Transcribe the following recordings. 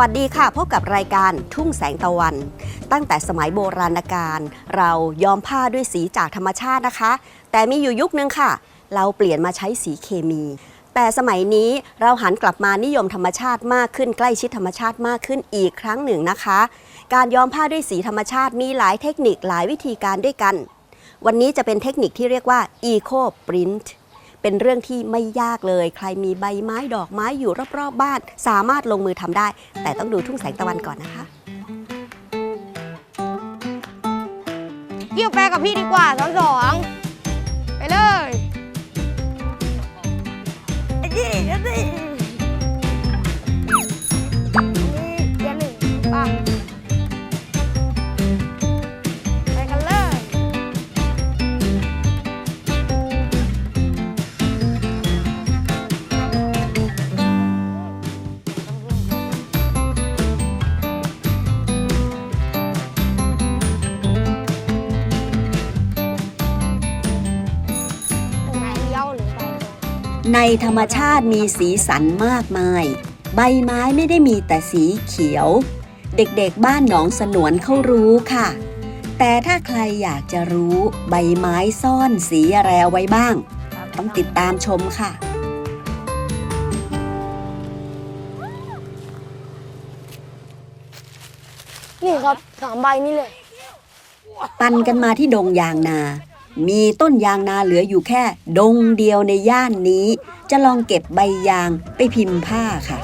สวัสดีค่ะ พบกับรายการทุ่งแสงตะวัน ตั้งแต่สมัยโบราณกาลเราย้อมผ้าด้วยสีจากธรรมชาตินะคะ แต่มีอยู่ยุคนึงค่ะ เราเปลี่ยนมาใช้สีเคมี แต่สมัยนี้เราหันกลับมานิยมธรรมชาติมากขึ้นใกล้ชิดธรรมชาติมากขึ้นอีกครั้งหนึ่งนะคะ การย้อมผ้าด้วยสีธรรมชาติมีหลายเทคนิคหลายวิธีการด้วยกัน วันนี้จะเป็นเทคนิคที่เรียกว่า Eco Print เป็นเรื่องที่ไม่ยากเลย ใครมีใบไม้ดอกไม้อยู่รอบๆบ้าน สามารถลงมือทำได้ แต่ต้องดูทุ่งแสงตะวันก่อนนะคะเกี่ยวแปกับพี่ดีกว่าสองสองไปเลยไอ้ ในธรรมชาติมีสีสันมากมาย ใบไม้ไม่ได้มีแต่สีเขียว เด็กๆบ้านหนองสนวนเขารู้ค่ะ แต่ถ้าใครอยากจะรู้ใบไม้ซ่อนสีอะไรเอาไว้บ้าง ต้องติดตามชมค่ะนี่ครับสามใบนี่เลย ปันกันมาที่ดงยางนา มีต้นยางนาเหลืออยู่แค่ ดงเดียวในย่านนี้ จะลองเก็บใบยางไปพิมพ์ผ้าค่ะ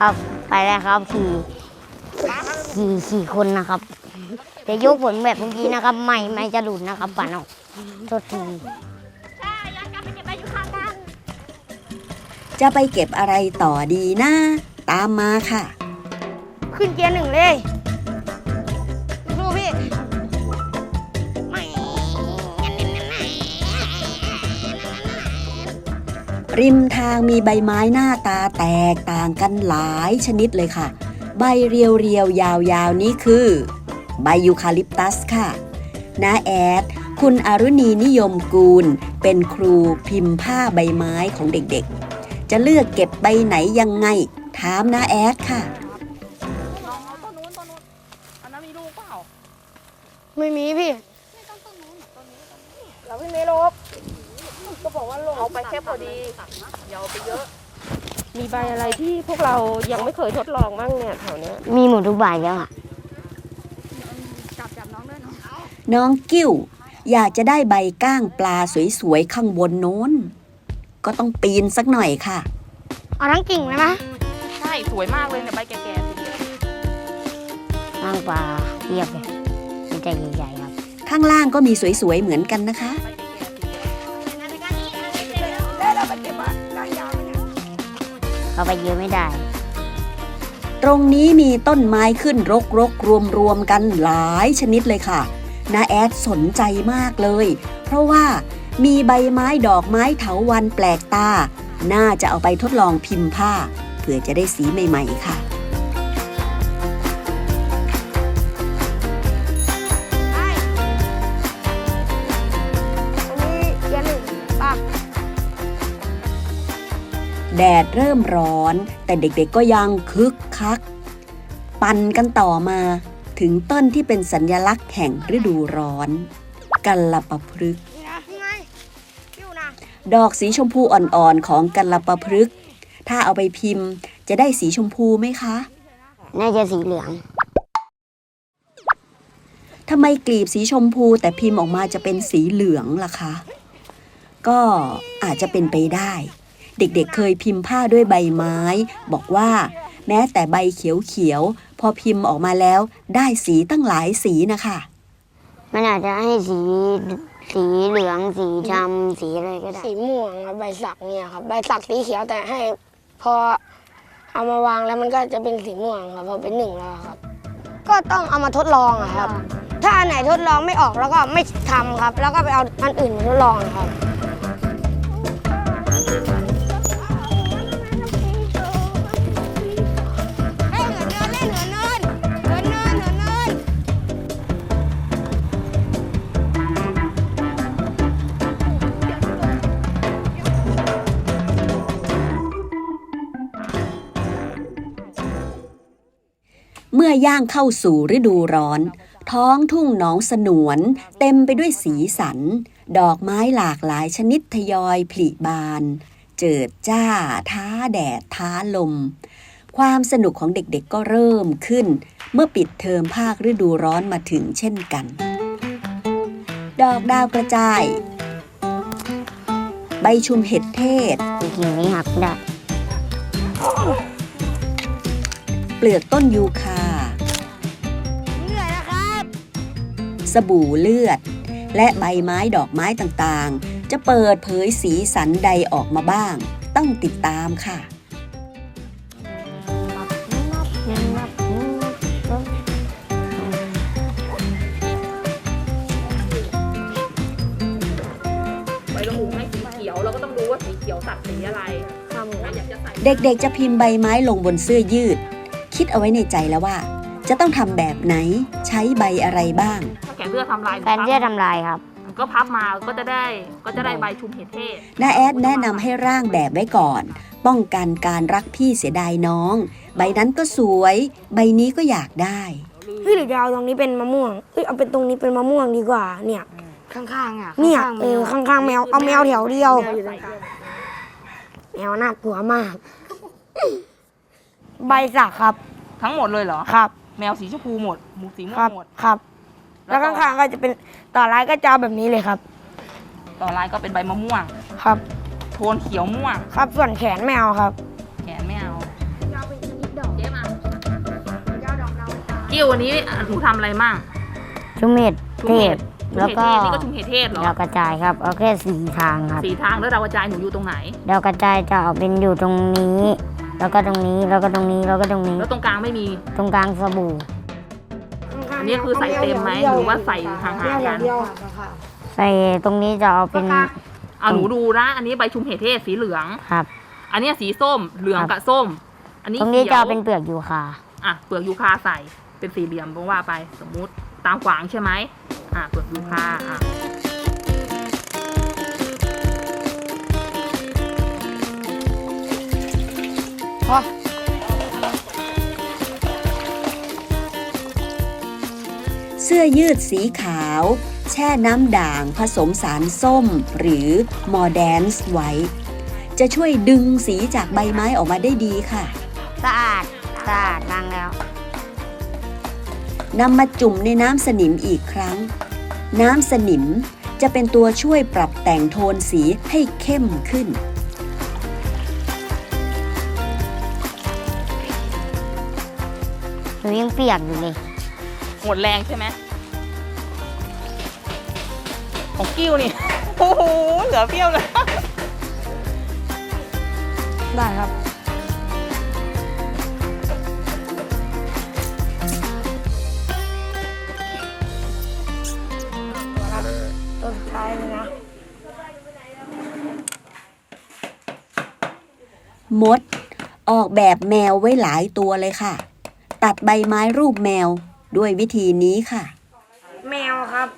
ครับ ไปแล้วครับขี่ขี่ขี่คนนะครับ จะยกผลแบบเมื่อกี้นะครับ ไม่ไม่จะหลุดนะครับป่านเอาโทษทีจะไปเก็บอะไรต่อดีนะตามมาค่ะ ขึ้นเกียร์หนึ่งเลยดูพี่ริมทางมีใบไม้หน้าตาแตกต่างกันหลายชนิดเลยค่ะ ใบเรียวเรียวๆยาวๆ นี้คือ ใบยูคาลิปตัสค่ะน้าแอด คุณอรุณีนิยมกูล เป็นครูพิมพ์ผ้าใบไม้ของเด็กๆ จะเลือกเก็บใบไหนยังไง ถามน้าแอดค่ะไม่มีพี่เราพี่ไม่ลบก็บอกว่าลบเอาไปแค่พอดีอย่าเอาไปเยอะ มีใบอะไรที่พวกเรายังไม่เคยทดลองบ้างเนี่ยแถวเนี้ยมีหมดทุกใบแล้วอะ น้องกิ้ว อยากจะได้ใบก้างปลาสวยๆข้างบนโน้น ก็ต้องปีนสักหน่อยค่ะ เอาทั้งกิ่งเลยไหมใช่ สวยมากเลยเนี่ยใบแก่ๆทีเดียวร่างปลาเทียบเลยมันจะใหญ่ๆครับข้างล่างก็มีสวยๆเหมือนกันนะคะ ใบแก่ๆทีเดียวเข้าไปเยอะไม่ได้ ตรงนี้มีต้นไม้ขึ้นรกรกรวมรวมๆกันหลายชนิดเลยค่ะ นาแอดสนใจมากเลย เพราะว่ามีใบไม้ดอกไม้เถาวันแปลกตา น่าจะเอาไปทดลองพิมพ์ผ้า เพื่อจะได้สีใหม่ ๆ ค่ะอันนี้เกียร์หนึ่งป่ะแดดเริ่มร้อน แต่เด็กๆก็ยังคึกคัก ปั่นกันต่อมา ถึงต้นที่เป็นสัญลักษณ์แห่งฤดูร้อนกัลปพฤกษ์นี่นะไงคิ้วนะดอกสีชมพูอ่อนๆของกัลปพฤกษ์ถ้าเอาไปพิมพ์จะได้สีชมพูไหมคะ น่าจะสีเหลืองทำไมกลีบสีชมพูแต่พิมพ์ออกมาจะเป็นสีเหลืองล่ะคะ ก็อาจจะเป็นไปได้ เด็กๆเคยพิมพ์ผ้าด้วยใบไม้ บอกว่า แม้แต่ใบเขียวๆ พอพิมพ์ออกมาแล้วได้สีตั้งหลายสีนะคะ มันอาจจะให้สีสีเหลืองสีดำสีอะไรก็ได้ สีม่วงครับใบสักเนี่ยครับใบสักสีเขียวแต่ให้พอเอามาวางแล้วมันก็จะเป็นสีม่วงครับพอเป็นหนึ่งแล้วครับ ก็ต้องเอามาทดลองอะครับ ถ้าอันไหนทดลองไม่ออกแล้วก็ไม่ทำครับ แล้วก็ไปเอาอันอื่นมาทดลองครับ มื่อย่างเข้าสู่ฤดูร้อน ท้องทุ่งหนองสนวน เต็มไปด้วยสีสัน ดอกไม้หลากหลายชนิดทยอยผลิบาน เจิดจ้า ท้าแดด ท้าลม ความสนุกของเด็กๆก็เริ่มขึ้น เมื่อปิดเทอมภาคฤดูร้อนมาถึงเช่นกัน ดอกดาวกระจาย ใบชุมเห็ดเทศจริงๆนี่หักได้เปลือกต้นยูคา สบู่เลือด และใบไม้ดอกไม้ต่างๆ จะเปิดเผยสีสันใดออกมาบ้าง ต้องติดตามค่ะใบละมุให้สีเขียวเราก็ต้องรู้ว่าสีเขียวตัดสีอะไรถ้าอยากจะใส่เด็กๆ จะพิมพ์ใบไม้ลงบนเสื้อยืด คิดเอาไว้ในใจแล้วว่า จะต้องทำแบบไหนใช้ใบอะไรบ้าง ขนเสื้อทำลายแฟนเชื่อทำลายครับ ก็พับมาก็จะได้ก็จะได้ใบชุมเห็ดเทศน้าแอดแนะนำให้ร่างแบบไว้ก่อน ป้องกันการรักพี่เสียดายน้อง ใบนั้นก็สวย ใบนี้ก็อยากได้เฮ้ยหรือจะเอาตรงนี้เป็นมะม่วงเฮ้ยเอาเป็นตรงนี้เป็นมะม่วงดีกว่า เนี่ยข้างๆอะเนี่ยเออข้างๆแมวเอาแมวแถวเดียวแมวน่ากลัวมาก ใบสักครับ ทั้งหมดเลยเหรอครับ แมวสีชมพูหมดหมูสีม่วครังบหมดครับ แล้วข้างๆก็จะเป็นต่อร้ายก็จะเอาแบบนี้เลยครับ ต่อลายก็เป็นใบมะม่วง ครับ โทนเขียวม่วง ครับส่วนแขนแมวครับ แขนไม่เอาเจ๊มากิ้ววันนี้หนูทำอะไรมั่ง ชุมเห็ดชุมเทเห็ศดแล้วก็ชุมเห็ดเทศนี่ก็ชุมเห็ดเทศเหรอ ดาวกระจายครับเอาแค่สีทางครับสีทางแล้วดาวกระจายหนูอยู่ตรงไหน ดาวกระจายจะเอาเป็นอยู่ตรงนี้ แล้วก็ตรงนี้แล้วก็ตรงนี้แล้วก็ตรงนี้ แล้วตรงกลางไม่มี ตรงกลางสบู่ อันนี้คือใส่เต็มไหมหรือว่าใส่ห่างๆกัน ใส่ตรงนี้จะเอาเป็นเอาหนูดูนะ อันนี้ใบชุมเห็ดเทศสีเหลือง ครับ อันเนี้ยสีส้มเหลืองกับส้ม อันนี้ตรงนี้ขียวจะเอาเป็นเปลือกยูคาอะเปลือกยูคาใส่เป็นสี่เหลี่ยมต้องว่าไปสมมุติตามขวางใช่ไหมอะเปลือกยูคาอะเสื้อยืดสีขาว แช่น้ำด่างผสมสารส้ม หรือมอร์แดนซ์ไว้ จะช่วยดึงสีจากใบไม้ออกมาได้ดีค่ะ สะอาด สะอาดล้างแล้วนำมาจุ่มในน้ำสนิมอีกครั้ง น้ำสนิมจะเป็นตัวช่วยปรับแต่งโทนสีให้เข้มขึ้น หนูยังเปียกอยู่เลย หมดแรงใช่ไหมของกิ้วนี่ โอ้โห เหลือเปรี้ยวเลยได้ครับตัวสุดท้ายเลยนะ มด ออกแบบแมวไว้หลายตัวเลยค่ะ ตัดใบไม้รูปแมว ด้วยวิธีนี้ค่ะ แมวครับ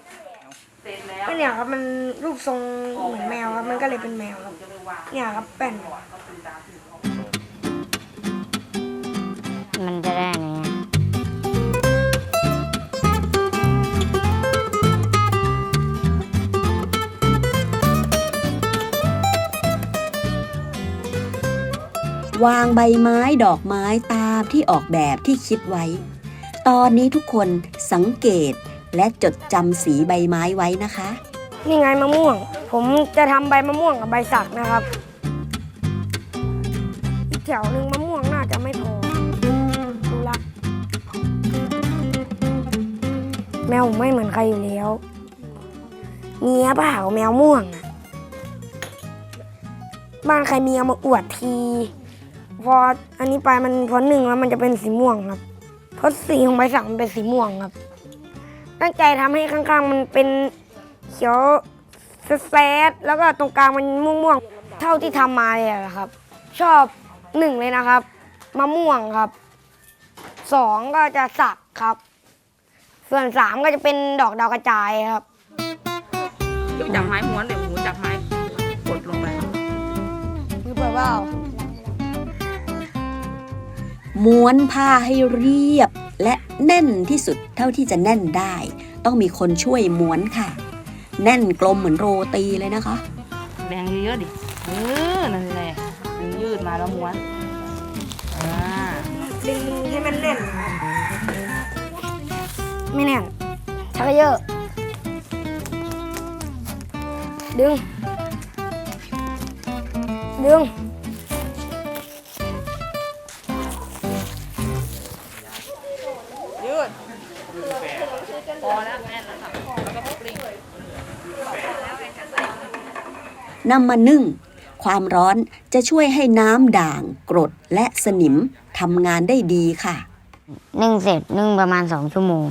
เสร็จแล้วก็เนี่ยครับมันรูปทรงเหมือนแมวครับมันก็เลยเป็นแมวครับเนี่ยครับแป้นมันจะได้ไงอะวางใบไม้ดอกไม้ตามที่ออกแบบที่คิดไว้ ตอนนี้ทุกคนสังเกตและจดจำสีใบไม้ไว้นะคะ นี่ไงมะม่วง ผมจะทำใบมะม่วงกับใบสักนะครับ อีกแถวหนึ่งมะม่วงน่าจะไม่พอดูละแมวไม่เหมือนใครอยู่แล้วเมียเปล่าแมวม่วงอะบ้านใครมีเอามาอวดที พออันนี้ไปมันพอหนึ่งแล้วมันจะเป็นสีม่วงครับ ราะสีของใบสักมันเป็นสีม่วงครับ ตั้งใจทำให้ข้างๆ มันเป็นเขียวแซดๆแล้วก็ตรงกลางมันม่วงๆ เท่าที่ทำมาเลยอะครับ ชอบหนึ่งเลยนะครับมะม่วงครับสองก็จะสักครับ ส่วนสามก็จะเป็นดอกดาวกระจายครับเดี๋ยวจับไม้ม้วนเดี๋ยวหมูจับไม้กดลงไปมือเปิดเปล่า ม้วนผ้าให้เรียบ และแน่นที่สุดเท่าที่จะแน่นได้ ต้องมีคนช่วยม้วนค่ะ แน่นกลมเหมือนโรตีเลยนะคะแบ่งเยอะๆดิเออนั่นแหละยืดมาแล้วม้วนอ่าดึงให้มันแน่น ไม่แน่นชักเยอะ ดึง ดึง นำมานึ่ง ความร้อนจะช่วยให้น้ำด่าง กรดและสนิมทำงานได้ดีค่ะ นึ่งเสร็จนึ่งประมาณสองชั่วโมง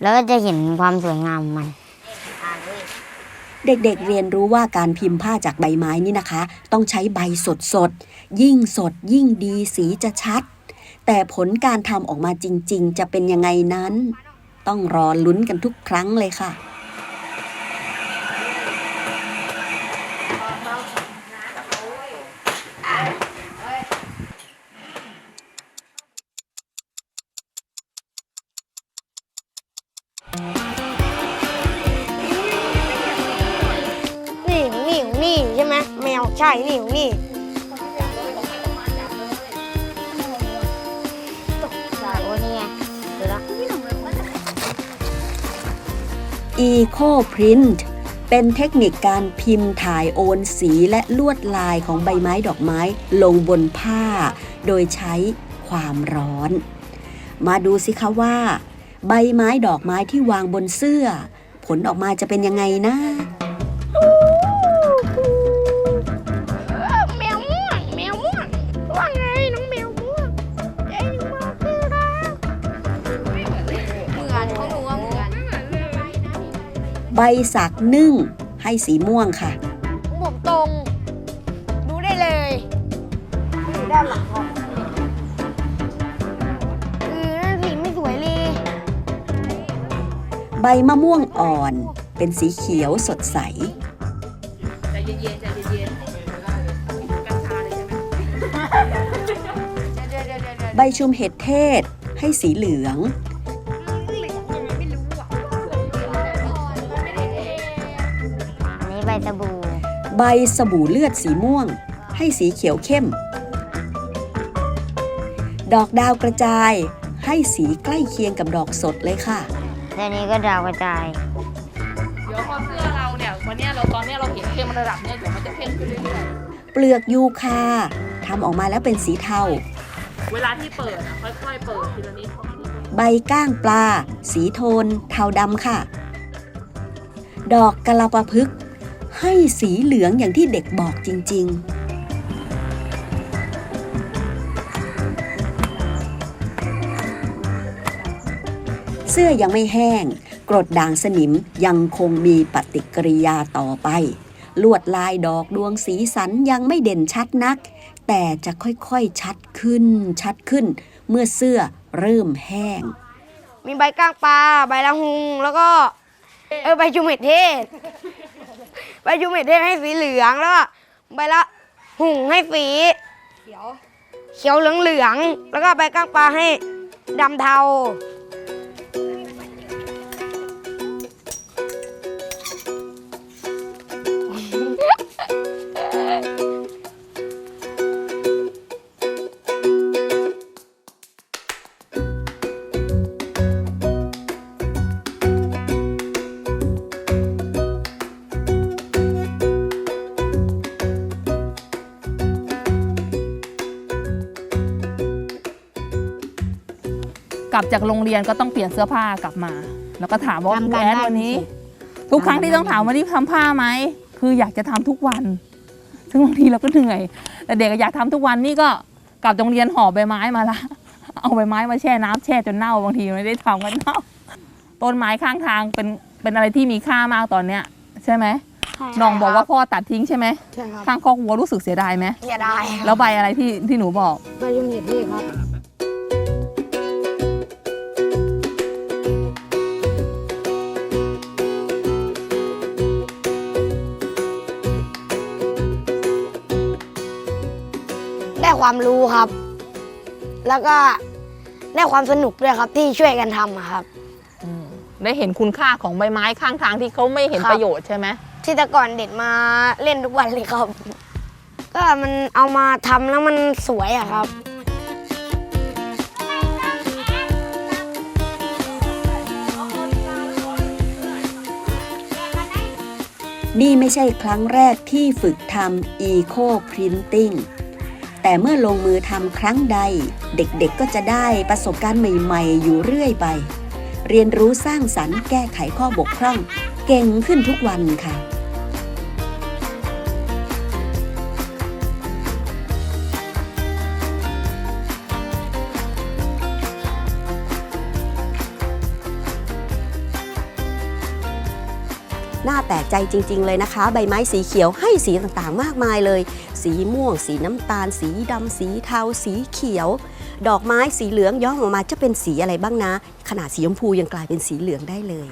แล้วก็จะเห็นความสวยงามของมัน เด็กๆเรียนรู้ว่าการพิมพ์ผ้าจากใบไม้นี่นะคะ ต้องใช้ใบสดๆ ยิ่งสดยิ่งดีสีจะชัด แต่ผลการทำออกมาจริง ๆ จะเป็นยังไงนั้น ต้องรอลุ้นกันทุกครั้งเลยค่ะ นี่นี่นี่ใช่ไหมแมวใช่นี่นี่ Eco Print เป็นเทคนิคการพิมพ์ถ่ายโอนสีและลวดลายของใบไม้ดอกไม้ลงบนผ้า โดยใช้ความร้อน มาดูสิคะว่า ใบไม้ดอกไม้ที่วางบนเสื้อ ผลออกมาจะเป็นยังไงนะ ใบสักนึ่ง ให้สีม่วงค่ะ ผมตรง ดูได้เลยอยู่ด้านหลังห้องเออนั่นสีไม่สวยเลย ใบมะม่วงอ่อน เป็นสีเขียวสดใส ใจเย็นๆใจเย็นๆกัญชาเลยใช่ไหมใบชุมเห็ดเทศให้สีเหลือง ใบสบู่เลือดสีม่วง ให้สีเขียวเข้ม ดอกดาวกระจาย ให้สีใกล้เคียงกับดอกสดเลยค่ะและนี้ก็ดาวกระจาย เดี๋ยวพอเสื้อเราเนี่ยวันเนี้ยเราตอนเนี้ยเราเห็นเข้มระดับเนี้ยเดี๋ยวมันจะเข้มขึ้นเรื่อยเปลือกยูคาทำออกมาแล้วเป็นสีเทา ๆ เวลาที่เปิดอะค่อยๆเปิดทีละนิดใบก้างปลา สีโทน เทาดำค่ะ ดอกกะลาปะพึกษ์ ให้สีเหลืองอย่างที่เด็กบอกจริง ๆเสื้อยังไม่แห้ง กรดด่างสนิมยังคงมีปฏิกิริยาต่อไป ลวดลายดอกดวงสีสันยังไม่เด่นชัดนัก แต่จะค่อยๆชัดขึ้น ชัดขึ้น เมื่อเสื้อเริ่มแห้ง มีใบก้างปลา ใบละหุง แล้วก็ เออใบจุเม็ดเทศ ใบจุเม็ดเทศให้สีเหลืองแล้วก็ใบละหุงให้สีเขียว เขียวเหลืองเหลืองๆแล้วก็ใบก้างปลาให้ดำเทา ลับจากโรงเรียนก็ต้องเปลี่ยนเสื้อผ้ากลับมา แล้วก็ถามว่าทำครูการแอดบ้านวันนี้ สิ ทุกครั้งที่ต้องถามวันนี้ทำผ้าไหมคืออยากจะทำทุกวัน ซึ่งบางทีเราก็เหนื่อย แต่เด็กก็อยากทำทุกวันนี่ก็กลับจากโรงเรียนห่อใบไม้มาละ เอาใบไม้มาแช่น้ำแช่จนเน่าบางทีไม่ได้ทำกันเน่าต้นไม้ข้างทางเป็นเป็นอะไรที่มีค่ามากตอนเนี้ย ใช่ไหมน้องบอกว่าพ่อตัดทิ้งใช่ไหมใช่ครับข้างคอกวัวรู้สึกเสียดายไหมเสียดายแล้วใบอะไรที่ที่หนูบอก ใบจุเม็ดเทศครับ ความรู้ครับ แล้วก็ได้ความสนุกด้วยครับที่ช่วยกันทำอะครับ อืมได้เห็นคุณค่าของใบไม้ข้างทางที่เขาไม่เห็นครับ ประโยชน์ใช่ไหมที่แต่ก่อนเด็ดมาเล่นทุกวันเลยครับ ก็มันเอามาทำแล้วมันสวยอะครับ นี่ไม่ใช่ครั้งแรกที่ฝึกทำ Eco Printing แต่เมื่อลงมือทำครั้งใด เด็กๆก็จะได้ประสบการณ์ใหม่ๆ อยู่เรื่อยไป เรียนรู้สร้างสรรค์แก้ไขข้อบกพร่อง เก่งขึ้นทุกวันค่ะ แปลกใจจริง ๆ เลยนะคะ ใบไม้สีเขียวให้สีต่างๆ มากมายเลย สีม่วง สีน้ำตาล สีดำสีเทา สีเขียว ดอกไม้สีเหลืองย้อมออกมาจะเป็นสีอะไรบ้างนะ ขนาดสีชมพูยังกลายเป็นสีเหลืองได้เลย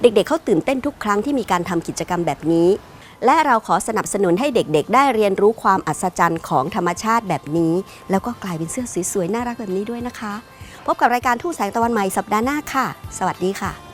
เด็กๆเขาตื่นเต้นทุกครั้งที่มีการทำกิจกรรมแบบนี้และเราขอสนับสนุนให้เด็กๆ ได้เรียนรู้ความอัศจรรย์ของธรรมชาติแบบนี้ แล้วก็กลายเป็นเสื้อสวยๆ น่ารักแบบนี้ด้วยนะคะ พบกับรายการทุ่งแสงตะวันใหม่สัปดาห์หน้าค่ะ สวัสดีค่ะ